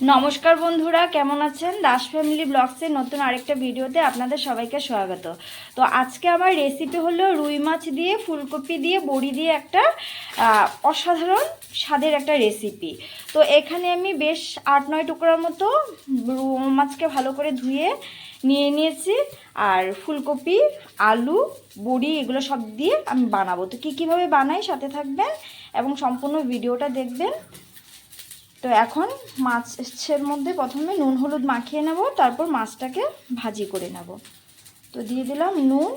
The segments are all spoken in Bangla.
নমস্কার বন্ধুরা, কেমন আছেন? দাস ফ্যামিলি ব্লগসের নতুন আরেকটা ভিডিওতে আপনাদের সবাইকে স্বাগত। তো আজকে আমার রেসিপি হলো রুই মাছ দিয়ে, ফুলকপি দিয়ে, বড়ি দিয়ে একটা অসাধারণ স্বাদের একটা রেসিপি তো এখানে আমি বেশ আট নয় টুকরার মতো মাছকে ভালো করে ধুয়ে নিয়ে নিয়েছি। আর ফুলকপি, আলু, বড়ি এগুলো সব দিয়ে আমি বানাবো। তো কী কীভাবে বানাই সাথে থাকবেন এবং সম্পূর্ণ ভিডিওটা দেখবেন তো এখন মাছের মধ্যে প্রথমে নুন, হলুদ মাখিয়ে নেব, তারপর মাছটাকে ভাজি করে নেব। তো দিয়ে দিলাম নুন,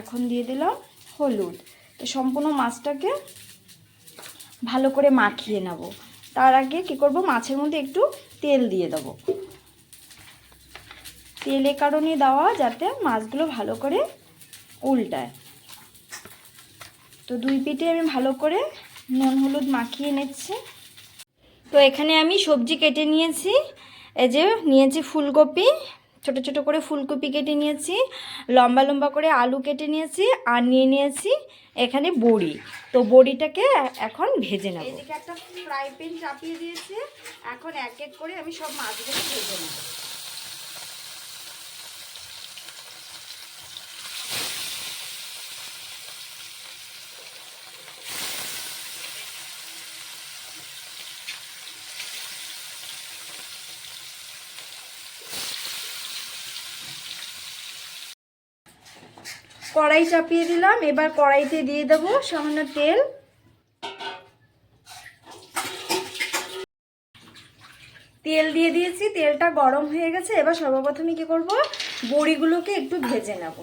এখন দিয়ে দিলাম হলুদ। তো সম্পূর্ণ মাছটাকে ভালো করে মাখিয়ে নেব। তার আগে কি করব, মাছের মধ্যে একটু তেল দিয়ে দেবো। তেল কারণে দেওয়া যাতে মাছগুলো ভালো করে উল্টায়। তো দুই পিঠে আমি ভালো করে নুন, হলুদ মাখিয়ে নিচ্ছি। তো এখানে আমি সবজি কেটে নিয়েছি। এই যে নিয়েছি ফুলকপি, ছোট ছোট করে ফুলকপি কেটে নিয়েছি, লম্বা লম্বা করে আলু কেটে নিয়েছি আর নিয়ে নিয়েছি এখানে বড়ি। তো বড়িটাকে এখন ভেজে নেব। এদিকে একটা ফ্রাই প্যান চাপিয়ে দিয়েছি। এখন এক এক করে আমি সব মাছগুলো ভেজে নেব। কড়াই চাপিয়ে দিলাম, এবার কড়াইতে দিয়ে দেবো সামান্য তেল। তেল দিয়ে দিয়েছি, তেলটা গরম হয়ে গেছে, এবার সর্বপ্রথমে কি করব? বড়িগুলোকে একটু ভেজে নেব।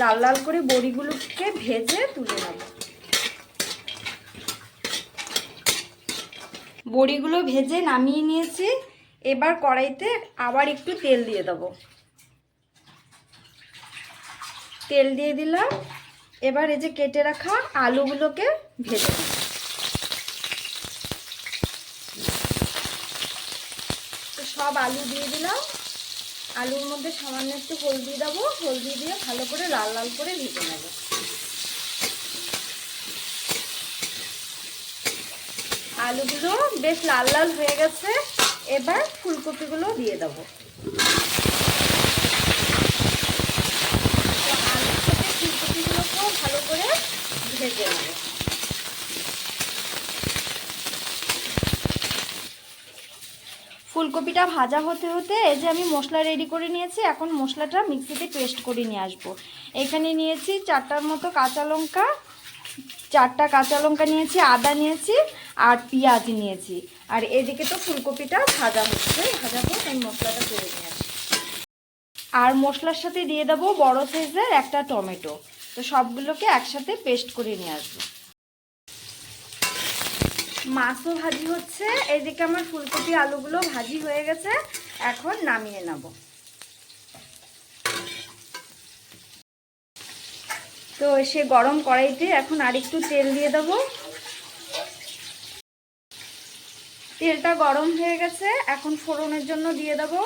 লাল লাল করে বড়িগুলোকে ভেজে তুলে নেব। বড়িগুলো ভেজে নামিয়ে নিয়েছি, এবার কড়াইতে আবার একটু তেল দিয়ে দেবো। তেল দিয়ে দিলাম। এবার এই যে কেটে রাখা আলুগুলোকে ভেজে তো সব আলু দিয়ে দিলাম। আলুর মধ্যে সামান্য একটু হলদি দেবো। হলদি দিয়ে ভালো করে লাল লাল করে ভেজে নেব। আলুগুলো বেশ লাল লাল হয়ে গেছে। এবার ফুলকপিগুলো দিয়ে দেবো ফুলকপিগুলোকেও ভালো করে ফুলকপিটা ভাজা হতে হতে এই যে আমি মশলা রেডি করে নিয়েছি, এখন মশলাটা মিক্সিতে পেস্ট করে নিয়ে আসব। এখানে নিয়েছি চারটার মতো কাঁচা লঙ্কা, চারটা কাঁচা লঙ্কা নিয়েছি, আদা নিয়েছি আর পেঁয়াজ নিয়েছি। আর এদিকে তো ফুলকপিটা ভাজা হচ্ছে, ভাজা হোক আমি মশলাটা করে নিয়ে আসি আর মশলার সাথে দিয়ে দেবো বড় সাইজের একটা টমেটো। তো সবগুলোকে একসাথে পেস্ট করে নিয়ে আসব। মাছও ভাজি হচ্ছে, এদিকে আমার ফুলকপি আলুগুলো ভাজি হয়ে গেছে, এখন নামিয়ে নেব। তো সে গরম কড়াইতে এখন আরেকটু তেল দিয়ে দেবো। তেলটা গরম হয়ে গেছে, এখন ফোড়নের জন্য দিয়ে দেবো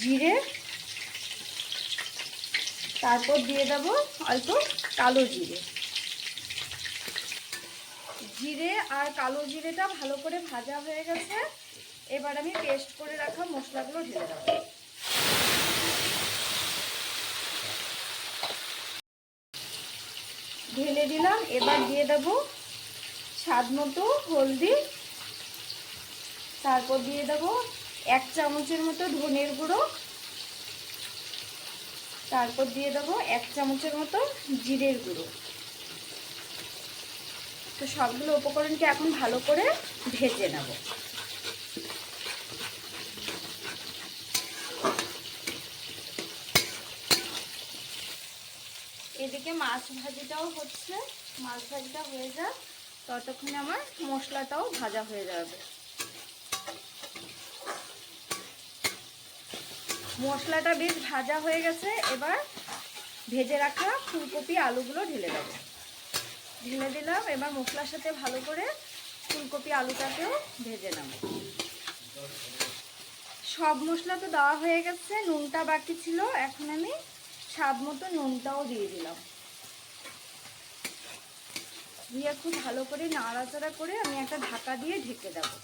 জিরে। তারপর দিয়ে দেব অল্প কালো জিরে। জিরে আর কালো জিরেটা ভালো করে ভাজা হয়ে গেছে। এবার আমি পেস্ট করে রাখা মশলাগুলো ঢেলে দেবো। ঢেলে দিলাম, এবার দিয়ে দেব স্বাদ মতো হলদি। তারপর দিয়ে দেব এক চামচের মতো ধনের গুঁড়ো। তারপর দিয়ে দেবো এক চামচের মতো জিরের গুঁড়ো। তো সবগুলো উপকরণকে এখন ভালো করে ভেজে নেব। এদিকে মাছ ভাজিটাও হচ্ছে, মাছ ভাজিটা হয়ে যাক, ততক্ষণে আমার মশলাটাও ভাজা হয়ে যাবে। মশলাটা বেশ ভাজা হয়ে গেছে। এবার ভেজে রাখা ফুলকপি আলুগুলো ঢেলে দেবো। ঢেলে দিলাম, এবার মশলার সাথে ভালো করে ফুলকপি আলুটাকেও ভেজে নেব। সব মশলা তো দেওয়া হয়ে গেছে, নুনটা বাকি ছিল। এখন আমি স্বাদ মতো নুনটাও দিয়ে দিলাম। দিয়ে খুব ভালো করে নাড়াচাড়া করে আমি একটা ঢাকা দিয়ে ঢেকে দেবো।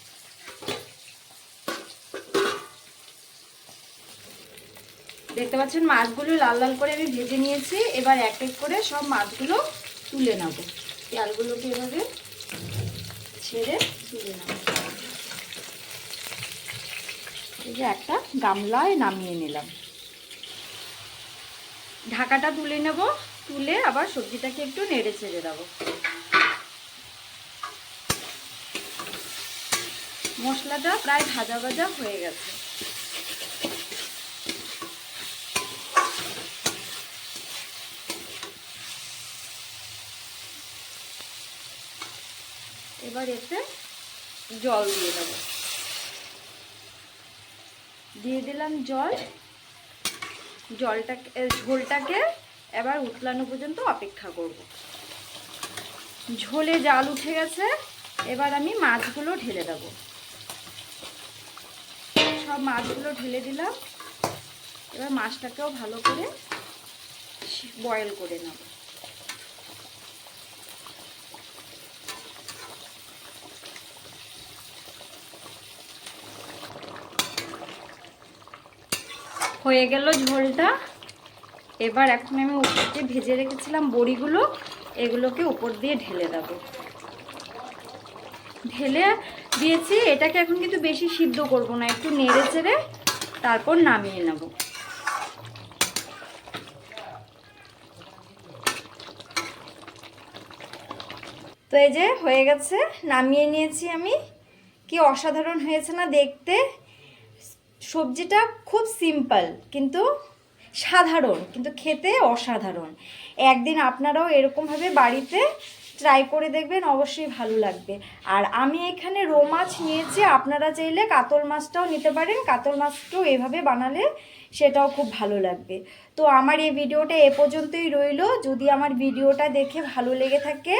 দেখতে পাচ্ছেন মাছগুলো লাল লাল করে আমি ভেজে নিয়েছি। এবার এক এক করে সব মাছগুলো তুলে নেব। তেলগুলোকে এভাবে ছেড়ে তুলে নেব। এই যে একটা গামলায় নামিয়ে নিলাম। ঢাকাটা তুলে নেব। তুলে আবার সবজিটাকে একটু নেড়ে ছেড়ে দেবো। মশলাটা প্রায় ভাজা ভাজা হয়ে গেছে। এবার এতে জল দিয়ে দেবো। দিয়ে দিলাম জল। জলটাকে ঝোলটাকে এবার উতলানো পর্যন্ত অপেক্ষা করব। ঝোলে জাল উঠে গেছে, এবার আমি মাছগুলো ঢেলে দেব। সব মাছগুলো ঢেলে দিলাম। এবার মাছটাকেও ভালো করে বয়েল করে নেব। হয়ে গেল ঝোলটা। এবার এখন আমি উপর দিয়ে ভেজে রেখেছিলাম বড়িগুলো। এগুলোকে উপর দিয়ে ঢেলে দেবো। ঢেলে দিয়েছি। এটাকে এখন কিন্তু বেশি সিদ্ধ করব না, একটু নেড়ে চেড়ে তারপর নামিয়ে নেব। তো এই যে হয়ে গেছে, নামিয়ে নিয়েছি আমি। কি অসাধারণ হয়েছে না দেখতে। সবজিটা খুব সিম্পল কিন্তু সাধারণ, কিন্তু খেতে অসাধারণ। একদিন আপনারাও এরকমভাবে বাড়িতে ট্রাই করে দেখবেন, অবশ্যই ভালো লাগবে। আর আমি এখানে রো মাছ নিয়েছি, আপনারা চাইলে কাতল মাছটাও নিতে পারেন, কাতল মাছটাও এভাবে বানালে সেটাও খুব ভালো লাগবে। তো আমার এই ভিডিওটা এ পর্যন্তই রইল। যদি আমার ভিডিওটা দেখে ভালো লেগে থাকে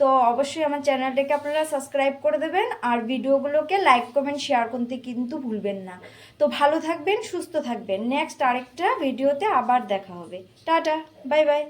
তো অবশ্যই আমার চ্যানেলটাকে আপনারা সাবস্ক্রাইব করে দেবেন আর ভিডিওগুলোকে লাইক কমেন্ট শেয়ার করতে কিন্তু ভুলবেন না। তো ভালো থাকবেন, সুস্থ থাকবেন। নেক্সট আরেকটা ভিডিওতে আবার দেখা হবে। Tata bye bye